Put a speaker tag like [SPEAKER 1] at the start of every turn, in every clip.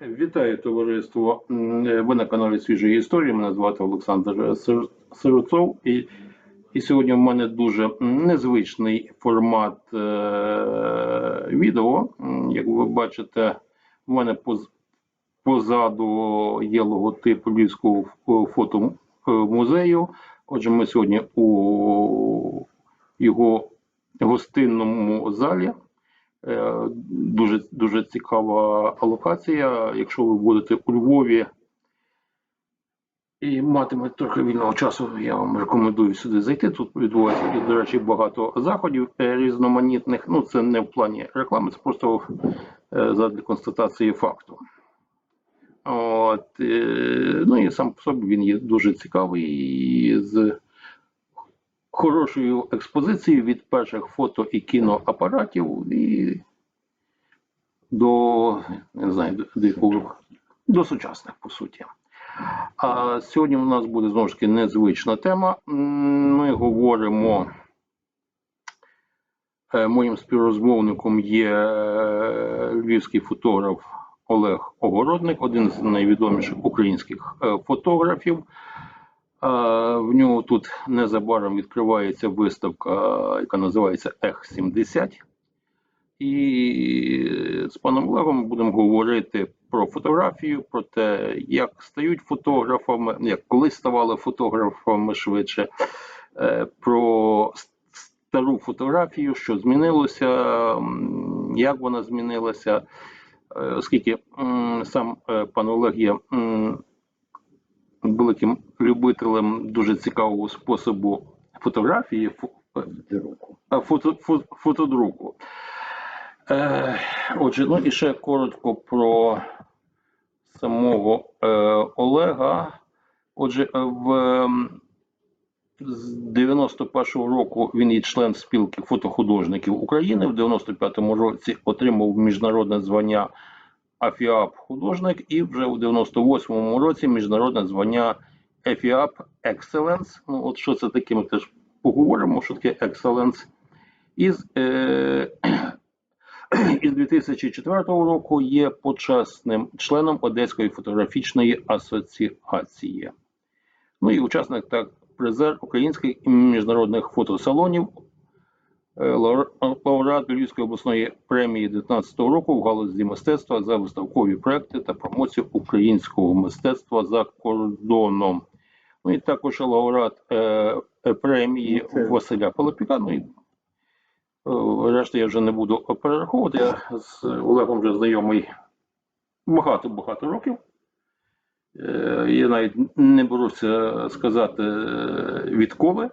[SPEAKER 1] Вітаю товариство. Е, Ви на каналі Свіжої історії. Мене звати Олександр Сир- Сирцов. І, і сьогодні в мене дуже незвичний формат е, відео. Як ви бачите, в мене поз, позаду є логотип Львівського ф- фотомузею. Отже, ми сьогодні у його гостинному залі. Е, Дуже, дуже цікава локація. Якщо ви будете у Львові і матимете трохи вільного часу, я вам рекомендую сюди зайти. Тут відбувається, до речі, багато заходів е, різноманітних. Ну, це не в плані реклами, це просто е, задля констатації факту. От, ну і сам по собі він є дуже цікавий і з хорошою експозицією від перших фото і кіноапаратів і до, не знаю, до, до, сучасних, по суті. А сьогодні у нас буде знову ж таки незвична тема. Ми говоримо. е, Моїм співрозмовником є е, львівський фотограф Олег Огородник, один з найвідоміших українських е, фотографів. В нього тут незабаром відкривається виставка, яка називається Ех 70. І з паном Олегом будемо говорити про фотографію, про те, як стають фотографами, як колись ставали фотографами швидше, е, про стару фотографію, що змінилося, як вона змінилася. Е, Оскільки сам е, пан Олег є великим любителем дуже цікавого способу фотографії, фо-
[SPEAKER 2] Друку.
[SPEAKER 1] фото, фотодруку. Е, отже, ну і ще коротко про самого е, Олега. Отже, е, в з 91-го року він є член спілки фотохудожників України. В 95-му році отримав міжнародне звання АФІАП художник, і вже у 98-му році міжнародне звання ЕФІАП Excellence. Ну, от що це таке, ми теж поговоримо, що таке Excellence. Із, е, із 2004 року є почесним членом Одеської фотографічної асоціації. Ну і учасник та призер українських і міжнародних фотосалонів, лауреат Львівської обласної премії 2019 року в галузі мистецтва за виставкові проекти та промоцію українського мистецтва за кордоном. Ну і також лауреат е, е, премії
[SPEAKER 2] Ну, це-
[SPEAKER 1] Василя Пилипюка. Ну і е, решта я вже не буду перераховувати. Я з Олегом вже знайомий багато-багато років. Е, Я навіть не беруся сказати е, відколи.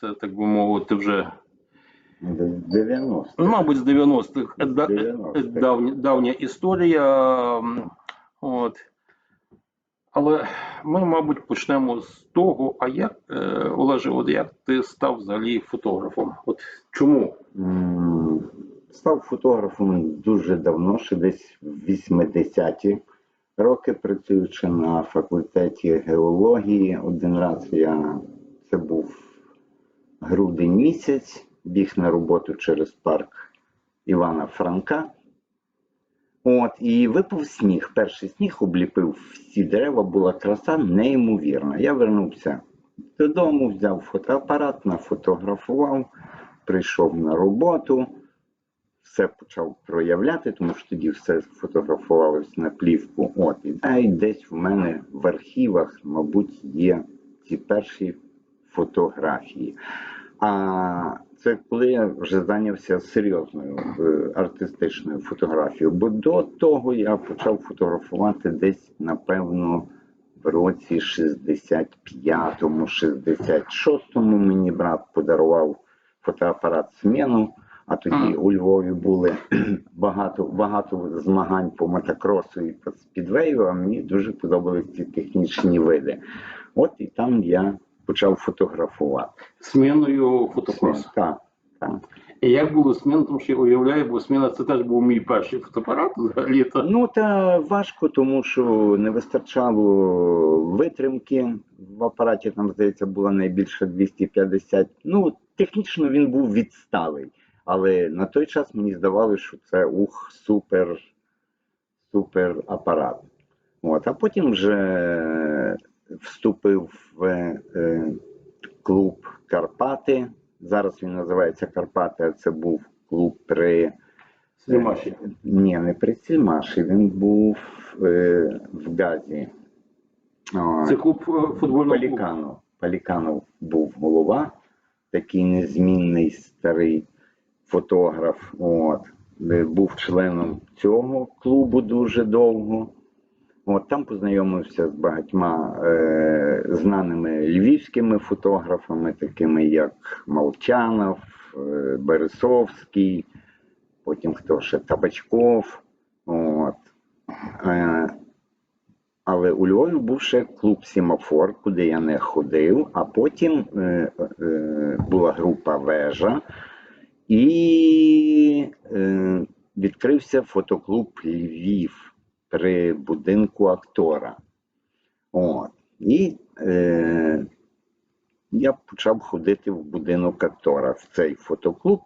[SPEAKER 1] Це, так би мовити, вже,
[SPEAKER 2] Десь 90.
[SPEAKER 1] ну, мабуть, з 90-х е,
[SPEAKER 2] 90-х.
[SPEAKER 1] давня, давня історія. От. Але ми, мабуть, почнемо з того, а як, е, Олеже, от як ти став взагалі фотографом? От чому?
[SPEAKER 2] Став фотографом дуже давно, ще десь в 80-ті роки, працюючи на факультеті геології. Один раз я це був грудень місяць, біг на роботу через парк Івана Франка. От, і випав сніг. Перший сніг обліпив всі дерева, була краса неймовірна. Я вернувся додому, взяв фотоапарат, нафотографував, прийшов на роботу, все почав проявляти, тому що тоді все фотографувалось на плівку. От, і навіть десь в мене в архівах, мабуть, є ці перші фотографії. А це коли я вже зайнявся серйозною е, артистичною фотографією. Бо до того я почав фотографувати десь, напевно, в році 65-му, 66-му мені брат подарував фотоапарат Смену. А тоді
[SPEAKER 1] Мгм.
[SPEAKER 2] у Львові були багато, багато змагань по мотокросу і по спідвею, а мені дуже подобались ці технічні види. От і там я почав фотографувати.
[SPEAKER 1] Зміною фотокрос.
[SPEAKER 2] Так, так.
[SPEAKER 1] І як було зміна, тому що я уявляю, бо зміна це теж був мій перший фотоапарат взагалі. то
[SPEAKER 2] Ну та важко, тому що не вистачало витримки. В апараті там, здається, було найбільше 250. Ну, технічно він був відсталий. Але на той час мені здавалося, що це ух, супер, суперапарат. От, а потім вже вступив в е, клуб Карпати. Зараз він називається Карпати, а це був клуб при
[SPEAKER 1] Слімаші.
[SPEAKER 2] ні, не при Сільмаші, він був е, в Газі.
[SPEAKER 1] Це клуб е, футбольного клубу.
[SPEAKER 2] Паліканов. Паліканов був голова, такий незмінний старий фотограф. От. Е, Був членом цього клубу дуже довго. От, там познайомився з багатьма е, знаними львівськими фотографами, такими як Молчанов, е, Бересовський, потім хто ще Табачков. От. Е, але у Львові був ще клуб Сімафор, куди я не ходив, а потім е, е, була група Вежа, і е, відкрився фотоклуб Львів при будинку актора. От. І е, я почав ходити в будинок актора в цей фотоклуб,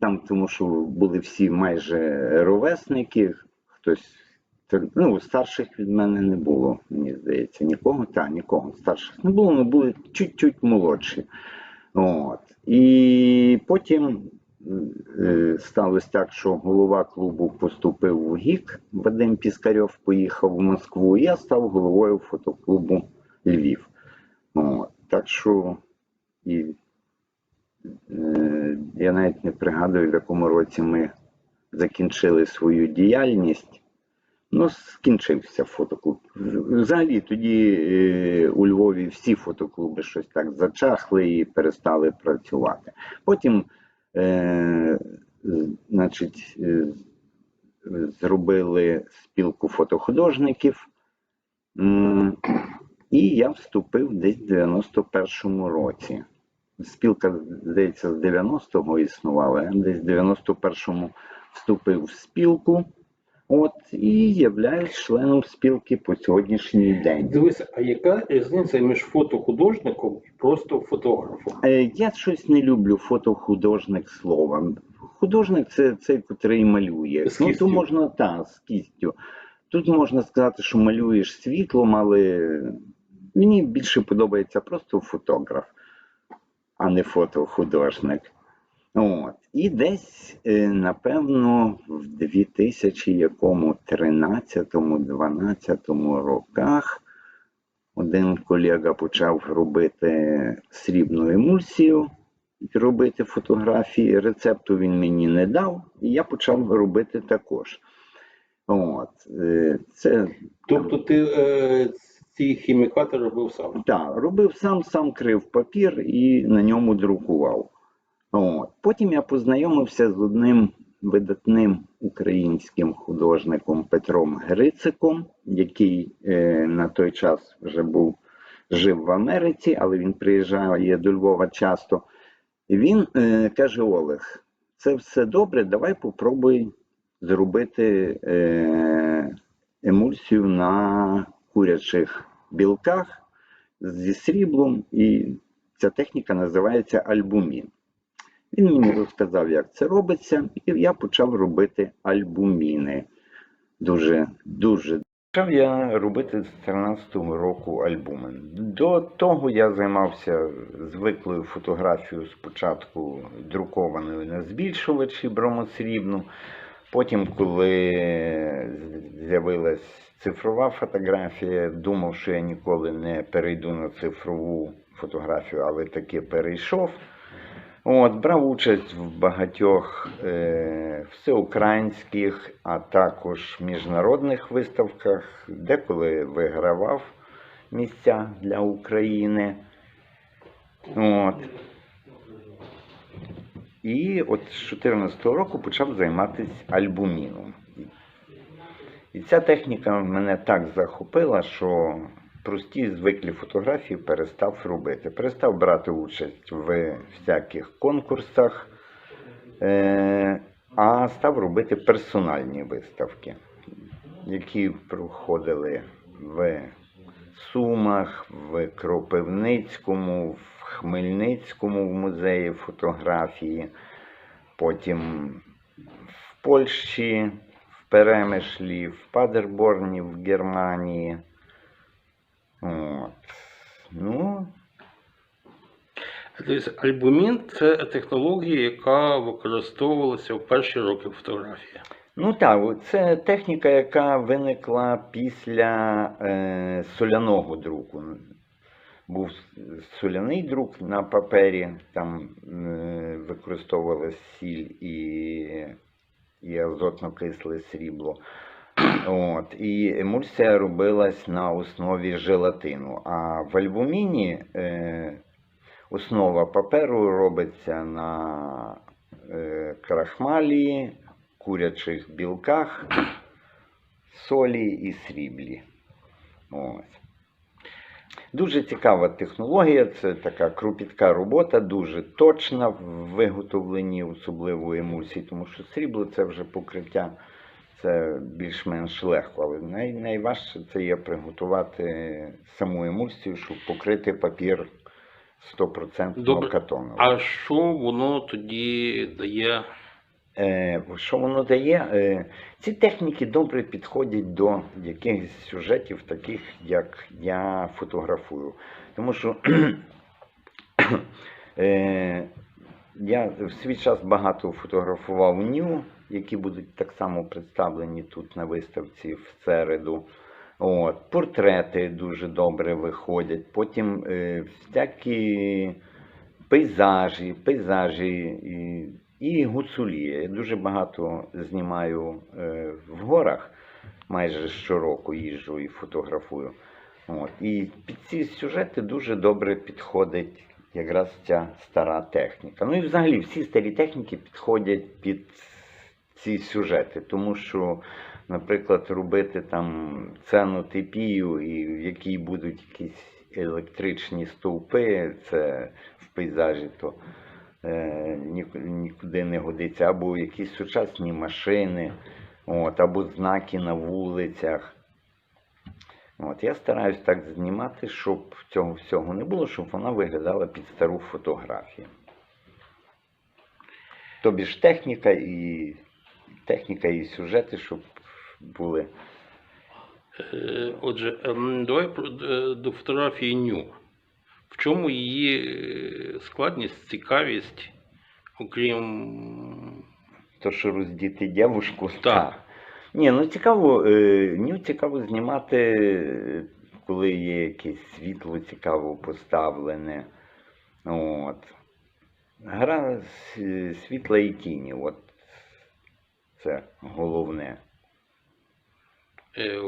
[SPEAKER 2] там, тому що були всі майже ровесники, хтось ну, старших від мене не було, мені здається, нікого, та нікого старших не було, ми були чуть-чуть молодші. От. І потім сталося так, що голова клубу поступив у ГІК, Вадим Піскарьов поїхав в Москву, і я став головою фотоклубу Львів. От. Так що і, е, я навіть не пригадую, в якому році ми закінчили свою діяльність. Ну, скінчився фотоклуб. Взагалі тоді е, у Львові всі фотоклуби щось так зачахли і перестали працювати. Потім, е, значить, е, зробили спілку фотохудожників, і я вступив десь в 91-му році. Спілка, здається, з 90-го існувала, десь в 91-му вступив в спілку. От і являюсь членом спілки по сьогоднішній день.
[SPEAKER 1] Дивися, а яка різниця між фотохудожником і просто фотографом?
[SPEAKER 2] Е, Я щось не люблю фотохудожник слова. Художник це цей, котрий малює.
[SPEAKER 1] З
[SPEAKER 2] Ну, то можна так, з кістю. Тут можна сказати, що малюєш світлом, але мені більше подобається просто фотограф, а не фотохудожник. От. І десь, е, напевно, в 2013-12 роках один колега почав робити срібну емульсію, робити фотографії. Рецепту він мені не дав, і я почав робити також. От. е, Це
[SPEAKER 1] Тобто ти е, ці хімікати робив сам.
[SPEAKER 2] так, робив сам, сам крив папір і на ньому друкував. От. Потім я познайомився з одним видатним українським художником Петром Грициком, який е, на той час вже був жив в Америці, але він приїжджає до Львова часто. Він е, каже: Олег, це все добре, давай попробуй зробити е, емульсію на курячих білках зі сріблом, і ця техніка називається альбумін. Він мені розказав, як це робиться, і я почав робити альбуміни. Дуже, дуже. Почав я робити з 13-го року альбуми. До того я займався звиклою фотографією спочатку друкованою на збільшувачі бромосрібну. Потім, коли з'явилась цифрова фотографія, думав, що я ніколи не перейду на цифрову фотографію, але таки перейшов. От, брав участь в багатьох е, всеукраїнських, а також міжнародних виставках, деколи вигравав місця для України. От. І от з 2014 року почав займатися альбуміном. І ця техніка мене так захопила, що прості звиклі фотографії перестав робити. Перестав брати участь в всяких конкурсах, е, а став робити персональні виставки, які проходили в Сумах, в Кропивницькому, в Хмельницькому в музеї фотографії, потім в Польщі, в Перемишлі, в Падерборні в Германії. От. Ну,
[SPEAKER 1] Тобто альбумін це технологія, яка використовувалася в перші роки фотографії.
[SPEAKER 2] ну так, це техніка, яка виникла після е, соляного друку. Був соляний друк на папері, там е, використовувалась сіль і, і азотно-кисле срібло. От, і емульсія робилась на основі желатину. А в альбуміні е, основа паперу робиться на е, крахмалі, курячих білках, солі і сріблі. Ось. Дуже цікава технологія, це така кропітка робота, дуже точна в виготовленні особливо емульсій, тому що срібло це вже покриття, це більш-менш легко. Але най, найважче це є приготувати саму емульсію, щоб покрити папір 100%
[SPEAKER 1] Добре.
[SPEAKER 2] катоном.
[SPEAKER 1] А що воно тоді дає?
[SPEAKER 2] Е, що воно дає? Е, ці техніки добре підходять до якихось сюжетів, таких як я фотографую. Тому що е, я в свій час багато фотографував ню, які будуть так само представлені тут на виставці в середу. От, портрети дуже добре виходять. Потім е, всякі пейзажі, пейзажі і, і гуцулі. Я дуже багато знімаю е, в горах, майже щороку їжджу і фотографую. От. І під ці сюжети дуже добре підходить якраз ця стара техніка. Ну і взагалі всі старі техніки підходять під ці сюжети, тому що, наприклад, робити там ценотипію, і в якій будуть якісь електричні стовпи, це в пейзажі, то е, нікуди не годиться, або якісь сучасні машини, от, або знаки на вулицях. От, я стараюсь так знімати, щоб цього всього не було, щоб вона виглядала під стару фотографію. Тобі ж техніка і техніка і сюжети, щоб були.
[SPEAKER 1] Е, Отже, ем, давай про- е, до фотографії ню. В чому її е, складність, цікавість, окрім
[SPEAKER 2] То, що роздіти дівушку,
[SPEAKER 1] Так.
[SPEAKER 2] Ні, ну цікаво, ню цікаво знімати, коли є якесь світло цікаво поставлене. От. Гра світла і тіні, от це головне.
[SPEAKER 1] е,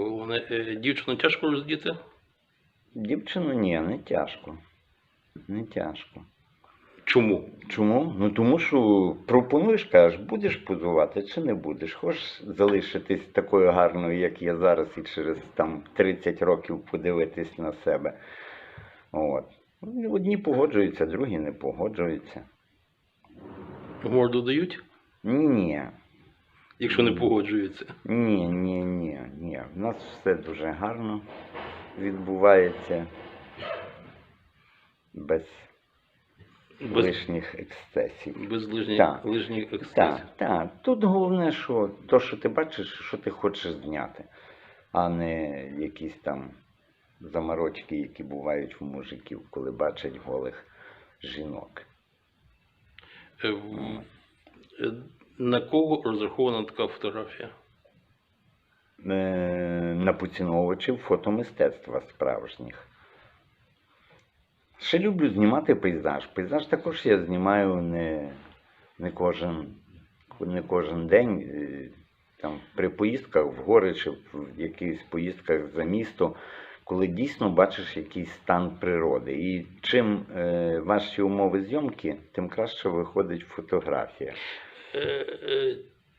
[SPEAKER 1] е, дівчину тяжко роздіти?
[SPEAKER 2] Дівчину ні, не тяжко. Не тяжко.
[SPEAKER 1] Чому?
[SPEAKER 2] Чому? Ну тому що пропонуєш, кажеш, будеш позувати чи не будеш. Хочеш залишитись такою гарною, як я зараз, і через там 30 років подивитись на себе. От. Ну, Одні погоджуються, другі не погоджуються.
[SPEAKER 1] Морду дають,
[SPEAKER 2] Ні, ні,
[SPEAKER 1] якщо не погоджуються.
[SPEAKER 2] ні, ні, ні, ні. У нас все дуже гарно відбувається. Без
[SPEAKER 1] Без,
[SPEAKER 2] лишніх ексцесів.
[SPEAKER 1] без лижніх,
[SPEAKER 2] Так.
[SPEAKER 1] лижніх екстазів.
[SPEAKER 2] Так, так. Тут головне, що то, що ти бачиш, що ти хочеш зняти, а не якісь там заморочки, які бувають в мужиків, коли бачать голих жінок.
[SPEAKER 1] Е, е, На кого розрахована така фотографія?
[SPEAKER 2] Е, на поціновувачів фотомистецтва справжніх. Ще люблю знімати пейзаж. Пейзаж також я знімаю не, не, кожен, не кожен день. Е, Там, при поїздках в гори чи в якихось поїздках за місто, коли дійсно бачиш якийсь стан природи. І чим е, важчі умови зйомки, тим краще виходить фотографія.
[SPEAKER 1] Е, е,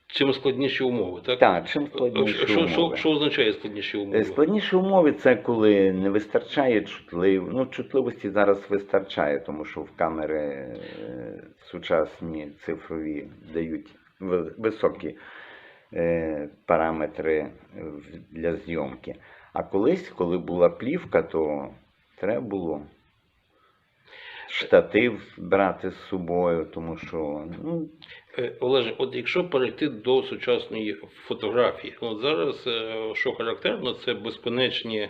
[SPEAKER 1] Чим складніші умови, так?
[SPEAKER 2] Так, чим складніші
[SPEAKER 1] Що, що,
[SPEAKER 2] умови.
[SPEAKER 1] що означає складніші
[SPEAKER 2] Е,
[SPEAKER 1] умови?
[SPEAKER 2] Складніші умови це коли не вистачає чутлив... ну, чутливості зараз вистачає, тому що в камери е, сучасні цифрові дають високі е, параметри для зйомки. А колись, коли була плівка, то треба було штатив брати з собою, тому що ну,
[SPEAKER 1] Е, Олеже, от якщо перейти до сучасної фотографії, от зараз, е, що характерно, це безконечні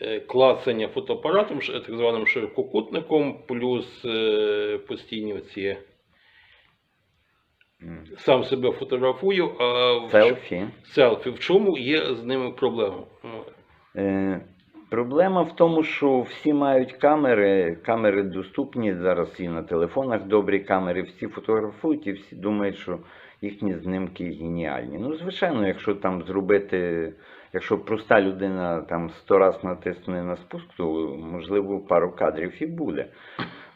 [SPEAKER 1] е, клацання фотоапаратом, так званим ширококутником, плюс е, постійні оці сам себе фотографую, а в
[SPEAKER 2] селфі.
[SPEAKER 1] селфі. В чому є з ними проблема? Ну,
[SPEAKER 2] Е, Проблема в тому, що всі мають камери, камери доступні зараз і на телефонах добрі камери, всі фотографують і всі думають, що їхні знімки геніальні. Ну, звичайно, якщо там зробити, якщо проста людина там сто раз натисне на спуск, то можливо пару кадрів і буде.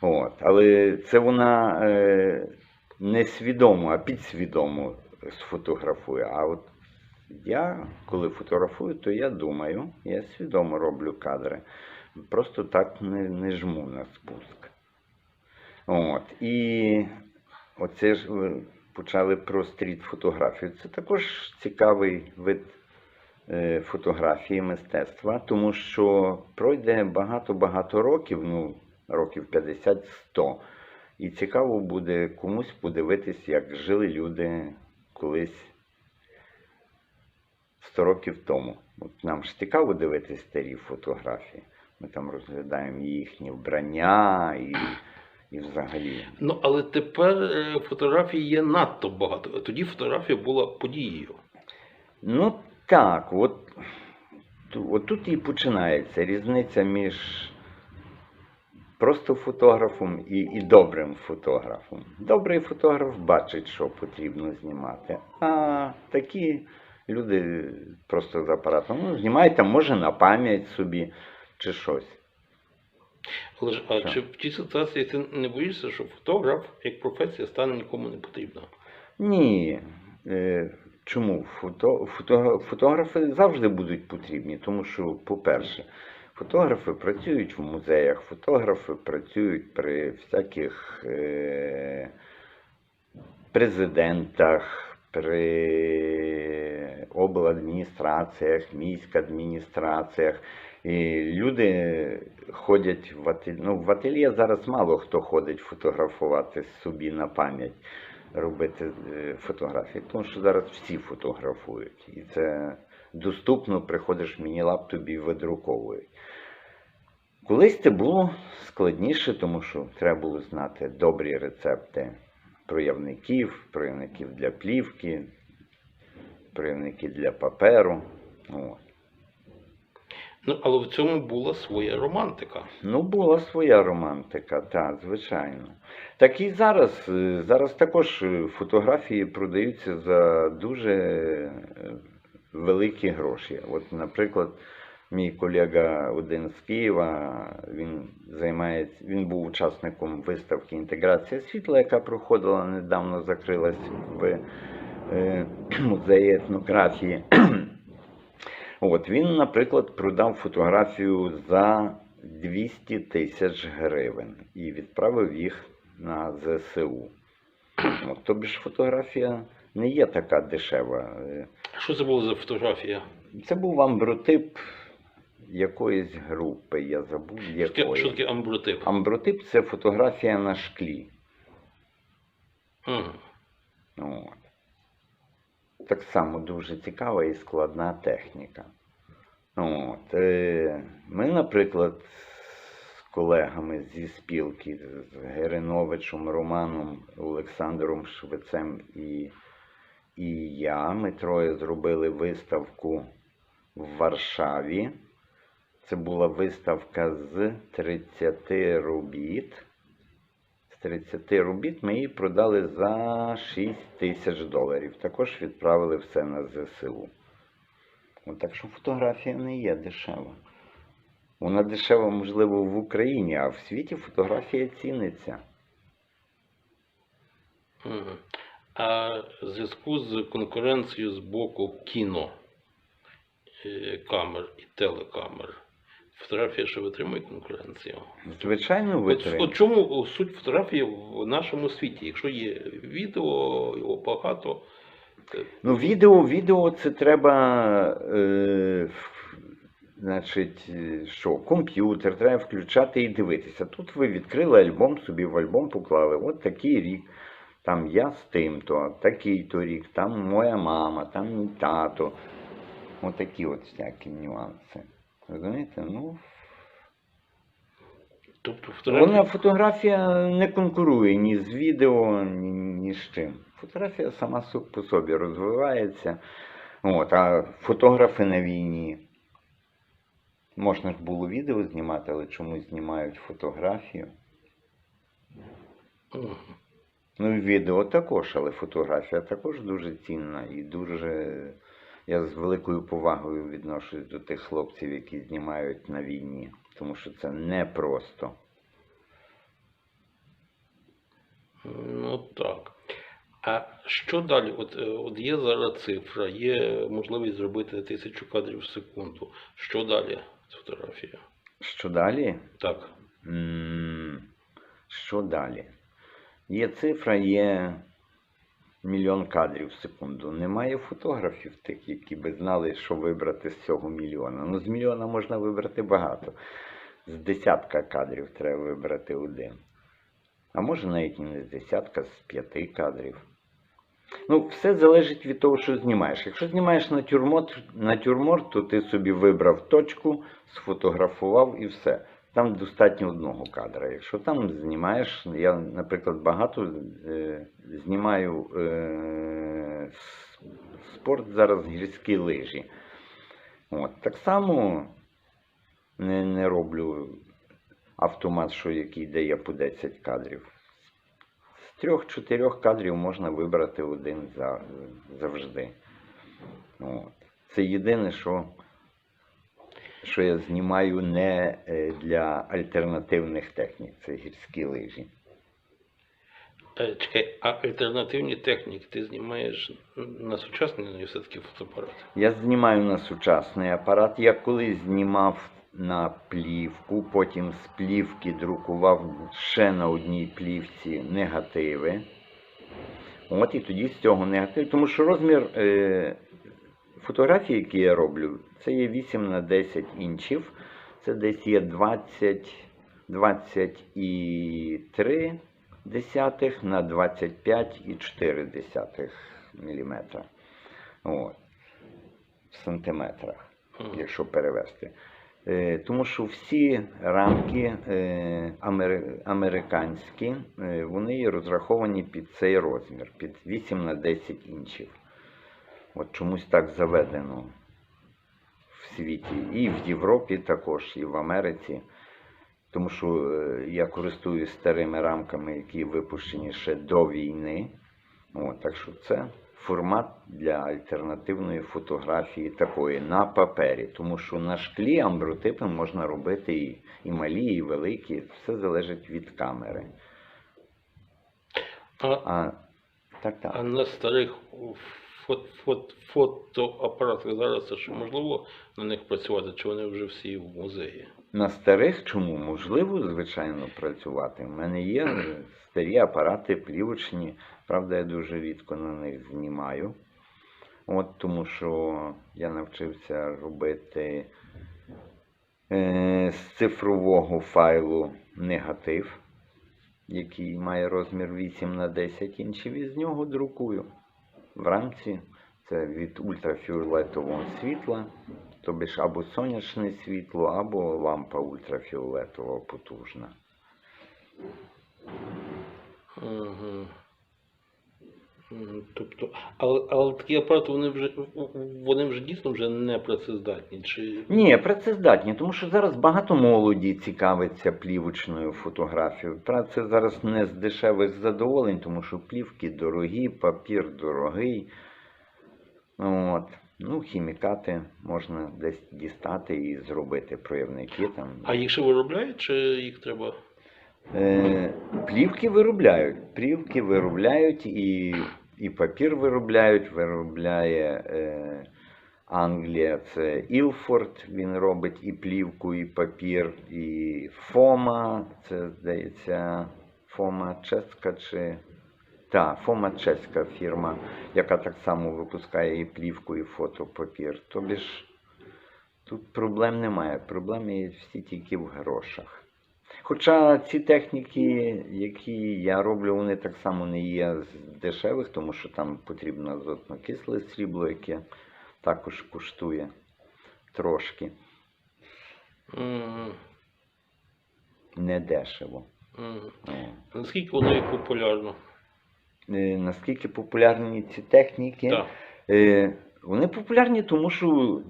[SPEAKER 2] От. Але це вона е, не свідомо, а підсвідомо сфотографує. А от я, коли фотографую, то я думаю, я свідомо роблю кадри. Просто так не, не жму на спуск. От. І оце ж ви почали про стріт-фотографію. Це також цікавий вид е, фотографії мистецтва, тому що пройде багато-багато років, ну, років 50-100. І цікаво буде комусь подивитись, як жили люди колись 100 років тому. От нам ж цікаво дивитися старі фотографії. Ми там розглядаємо їхні вбрання і, і взагалі.
[SPEAKER 1] Ну, але тепер е, фотографій є надто багато. Тоді фотографія була подією.
[SPEAKER 2] Ну так, от, от тут і починається різниця між просто фотографом і, і добрим фотографом. Добрий фотограф бачить, що потрібно знімати. А такі люди просто з апаратом ну, знімають там, може на пам'ять собі чи щось.
[SPEAKER 1] Але ж, а чи в тій ситуації ти не боїшся, що фотограф як професія стане нікому не потрібна?
[SPEAKER 2] Ні. Е, Чому? Фото, фото, фотографи завжди будуть потрібні, тому що, по-перше, фотографи працюють в музеях, фотографи працюють при всяких е, президентах, при обладміністраціях, міськадміністраціях. І люди ходять в ательє. Ну, в ательє зараз мало хто ходить фотографувати собі на пам'ять, робити е, фотографії, тому що зараз всі фотографують. І це доступно, приходиш в міні-лаб, тобі видруковують. Колись це було складніше, тому що треба було знати добрі рецепти проявників, проявників для плівки, проявники для паперу. От.
[SPEAKER 1] Ну, але в цьому була своя романтика.
[SPEAKER 2] Ну, була своя романтика, так, звичайно. Так і зараз. е, Зараз також е, фотографії продаються за дуже е, великі гроші. От, наприклад, мій колега один з Києва, він займається, він був учасником виставки Інтеграція світла, яка проходила недавно, закрилась в е, музеї етнографії. От він, наприклад, продав фотографію за 200 тисяч гривень і відправив їх на ЗСУ. От, тобі ж фотографія не є така дешева.
[SPEAKER 1] Що це було за фотографія?
[SPEAKER 2] Це був амбротип якоїсь групи, я забув якої.
[SPEAKER 1] що таке амбротип?
[SPEAKER 2] Амбротип це фотографія на шклі.
[SPEAKER 1] Ага.
[SPEAKER 2] От. Так само дуже цікава і складна техніка. От. е, Ми, наприклад, з колегами зі спілки, з Гериновичем, Романом, Олександром Швецем і, і я, ми троє зробили виставку в Варшаві. Це була виставка з 30 робіт. З 30 робіт ми її продали за 6 тисяч доларів. Також відправили все на ЗСУ. Так що фотографія не є дешева. Вона дешева, можливо, в Україні, а в світі фотографія ціниться.
[SPEAKER 1] А в зв'язку з конкуренцією з боку кіно е, і телекамер, фотографія ще витримує конкуренцію?
[SPEAKER 2] Звичайно,
[SPEAKER 1] От,
[SPEAKER 2] витримує.
[SPEAKER 1] от чому суть фотографії в нашому світі? Якщо є відео, його багато. е,
[SPEAKER 2] Ну, відео, відео це треба. Е, Значить, е, що, комп'ютер треба включати і дивитися. Тут ви відкрили альбом, собі в альбом поклали. От такий рік. Там я з тим-то, такий-то рік, там моя мама, там мій тато. Отакі от всякі нюанси. Розумієте? Ну,
[SPEAKER 1] Тобто
[SPEAKER 2] вона
[SPEAKER 1] фотографія.
[SPEAKER 2] фотографія не конкурує ні з відео, ні, ні з чим. Фотографія сама по собі розвивається. От, а фотографи на війні. Можна ж було відео знімати, але чомусь знімають фотографію. Ну і відео також, але фотографія також дуже цінна і дуже. Я з великою повагою відношусь до тих хлопців, які знімають на війні, тому що це непросто.
[SPEAKER 1] Ну так. А що далі? От, е, от є зараз цифра, є можливість зробити тисячу кадрів в секунду. Що далі з фотографією?
[SPEAKER 2] Що далі?
[SPEAKER 1] Так.
[SPEAKER 2] М, Що далі? Є цифра, є мільйон кадрів в секунду. Немає фотографів тих, які би знали, що вибрати з цього мільйона. Ну, з мільйона можна вибрати багато. З десятка кадрів треба вибрати один. А може навіть не з десятка, з п'яти кадрів. Ну, все залежить від того, що знімаєш. Якщо знімаєш натюрморт, натюрморт, то ти собі вибрав точку, сфотографував і все. Там достатньо одного кадра. Якщо там знімаєш, я, наприклад, багато е, знімаю е, спорт зараз гірські лижі. От, так само не, не роблю автомат, що який дає по 10 кадрів. З трьох-чотирьох кадрів можна вибрати один за, завжди. От. Це єдине, що, що я знімаю не е, для альтернативних технік, це гірські лижі.
[SPEAKER 1] Чекай, а альтернативні техніки ти знімаєш на сучасний все-таки фотоапарат?
[SPEAKER 2] Я знімаю на сучасний апарат. Я колись знімав на плівку, потім з плівки друкував ще на одній плівці негативи. От і тоді з цього негативу. Тому що розмір е, фотографії, які я роблю, це є 8 на 10 інчів. Це десь є 20, 23 десятих на 25,4 десятих міліметра. От. В сантиметрах якщо перевести. Е, Тому що всі рамки е, амери- американські, е, вони є розраховані під цей розмір, під 8 на 10 інчів. От чомусь так заведено в світі. І в Європі також, і в Америці. Тому що е, я користуюсь старими рамками, які випущені ще до війни. От, так що це формат для альтернативної фотографії такої на папері. Тому що на шклі амбротипи можна робити і, і малі, і великі. Все залежить від камери.
[SPEAKER 1] А,
[SPEAKER 2] А так, так.
[SPEAKER 1] а на старих фот, фот, фотоапаратах зараз це що можливо на них працювати, чи вони вже всі в музеї?
[SPEAKER 2] На старих чому можливо, звичайно, працювати. У мене є старі апарати плівочні. Правда, я дуже рідко на них знімаю. От тому що я навчився робити е, з цифрового файлу негатив, який має розмір 8 на 10 інчів, і з нього друкую. В рамці це від ультрафіолетового світла, тобі ж або сонячне світло, або лампа ультрафіолетова потужна.
[SPEAKER 1] Угу. Тобто, але, але такі апарати вони вже вони вже дійсно вже не працездатні. Чи
[SPEAKER 2] Ні, працездатні, тому що зараз багато молоді цікавиться плівочною фотографією. Правда, це зараз не з дешевих задоволень, тому що плівки дорогі, папір дорогий. От. Ну, хімікати можна десь дістати і зробити проявники там.
[SPEAKER 1] а їх ще виробляють, чи їх треба?
[SPEAKER 2] Е, плівки виробляють. Плівки виробляють і, і папір виробляють. Виробляє е, Англія, це Ілфорд, він робить і плівку, і папір, і Фома, це здається, Фома чеська чи. Так, Фома чеська фірма, яка так само випускає і плівку, і фотопапір. Тобі ж, Тут проблем немає. Проблеми всі тільки в грошах. Хоча ці техніки, які я роблю, вони так само не є з дешевих, тому що там потрібно азотно-кисле срібло, яке також коштує трошки
[SPEAKER 1] М,
[SPEAKER 2] не дешево.
[SPEAKER 1] Наскільки воно є популярно?
[SPEAKER 2] Е, Наскільки популярні ці техніки?
[SPEAKER 1] Так.
[SPEAKER 2] Е, Вони популярні, тому що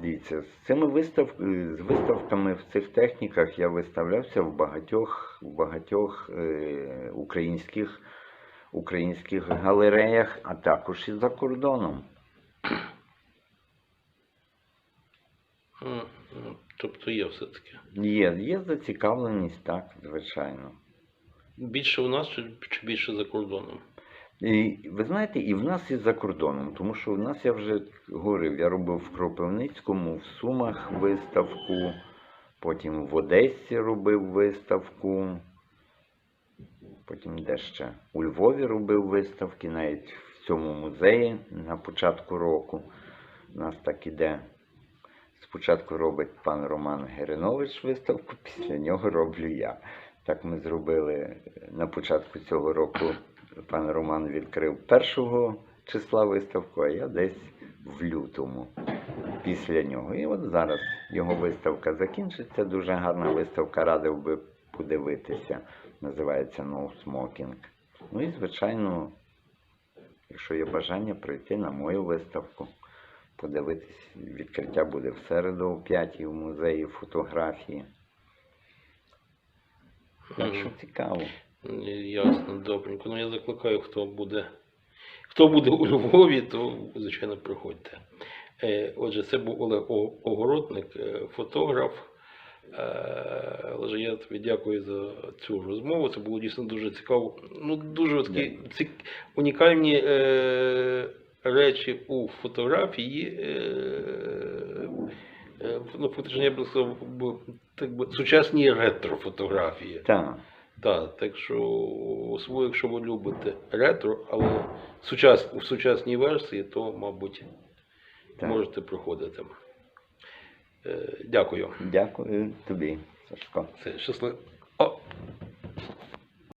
[SPEAKER 2] дивіться, з цими вистав... е, з виставками в цих техніках я виставлявся в багатьох, в багатьох е, українських, українських галереях, а також і за кордоном.
[SPEAKER 1] Тобто є все-таки.
[SPEAKER 2] Є, є зацікавленість, так, звичайно.
[SPEAKER 1] Більше у нас чи, більше за кордоном?
[SPEAKER 2] І, ви знаєте, і в нас, і за кордоном, тому що в нас я вже говорив, я робив в Кропивницькому, в Сумах виставку, потім в Одесі робив виставку, потім де ще? У Львові робив виставки, навіть в цьому музеї на початку року. У нас так іде. Спочатку робить пан Роман Геринович виставку, після нього роблю я. Так ми зробили на початку цього року. Пан Роман відкрив першого числа виставку, а я десь в лютому після нього. І от зараз його виставка закінчиться. Дуже гарна виставка, радив би подивитися. Називається No Smoking. Ну і, звичайно, якщо є бажання прийти на мою виставку, подивитись, відкриття буде в середу о 5 в музеї фотографії. Так що цікаво.
[SPEAKER 1] Ясно, добренько. Ну я закликаю, хто буде. Хто буде у Львові, то звичайно приходьте. Е, Отже, це був Олег Огородник, е, фотограф. Е, Олеже, я тобі дякую за цю розмову. Це було дійсно дуже цікаво. Ну, дуже такі цік... унікальні е... речі у фотографії. Е... е, Ну, фактично, я б сказав, так би, сучасні ретро-фотографії.
[SPEAKER 2] Так.
[SPEAKER 1] Так, так що особливо, якщо ви любите ретро, але сучас, в сучасній версії, то, мабуть,
[SPEAKER 2] Так.
[SPEAKER 1] можете проходити. Е, Дякую.
[SPEAKER 2] Дякую тобі, Сашко.
[SPEAKER 1] Це щасливо.